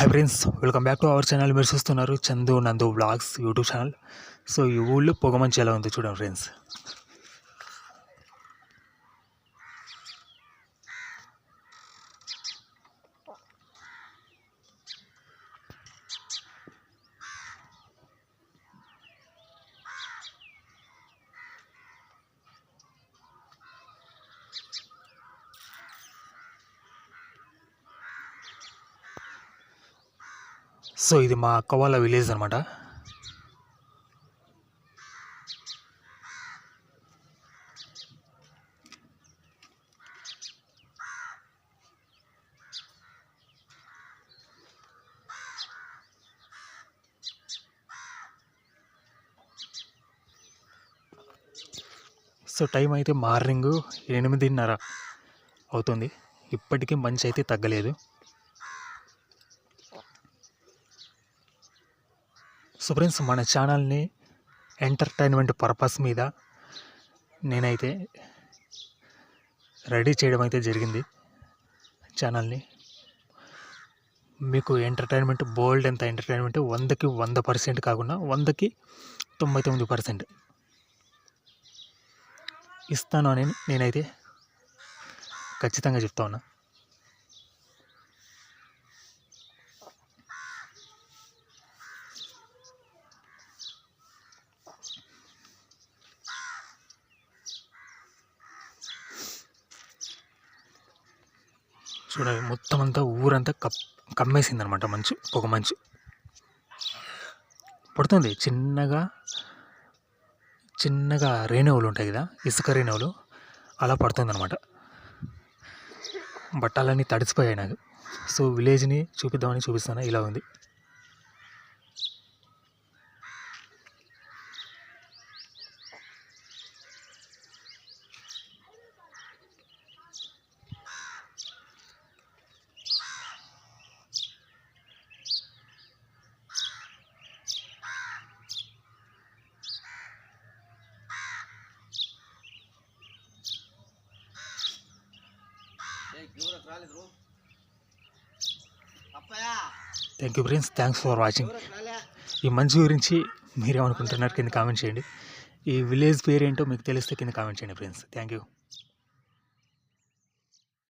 Hi friends welcome back to our channel మీరు చూస్తున్నారు చందు నందు బ్లాగ్స్ యూట్యూబ్ ఛానల్ సో ఈ ఊళ్ళో పొగమంచి ఎలా ఉందో చూడండి ఫ్రెండ్స్ సో ఇది మా అక్క వాళ్ళ విలేజ్ అనమాట సో టైం అయితే మార్నింగ్ ఎనిమిదిన్నర అవుతుంది. ఇప్పటికీ మంచి అయితే తగ్గలేదు. సో ఫ్రెండ్స్ మన ఛానల్ని ఎంటర్టైన్మెంట్ పర్పస్ మీద నేనైతే రెడీ చేయడం అయితే జరిగింది ఛానల్ని. మీకు ఎంటర్టైన్మెంట్ బోల్డ్ ఎంత ఎంటర్టైన్మెంట్? వందకి వంద పర్సెంట్ కాకుండా వందకి తొంభై తొమ్మిది పర్సెంట్. ఇస్తాను అని నేనైతే ఖచ్చితంగా చెప్తా ఉన్నా. చూడండి మొత్తం అంతా ఊరంతా కప్ కమ్మేసింది అనమాట మంచు పొగ మంచు. పడుతుంది. చిన్నగా చిన్నగా రేణువులు ఉంటాయి కదా ఇసుక రేణువులు అలా పడుతుంది అనమాట బట్టలన్నీ తడిసిపోయాయి నాకు. సో విలేజ్ని చూపిద్దామని చూపిస్తాను. ఇలా ఉంది. Thank you friends thanks for watching ఈ మంచి గురించి మీరేమనుకుంటున్నారు కింద కామెంట్ చేయండి. ఈ విలేజ్ పేరేంటో మీకు తెలిస్తే కింద కామెంట్ చేయండి ఫ్రెండ్స్ థ్యాంక్ యూ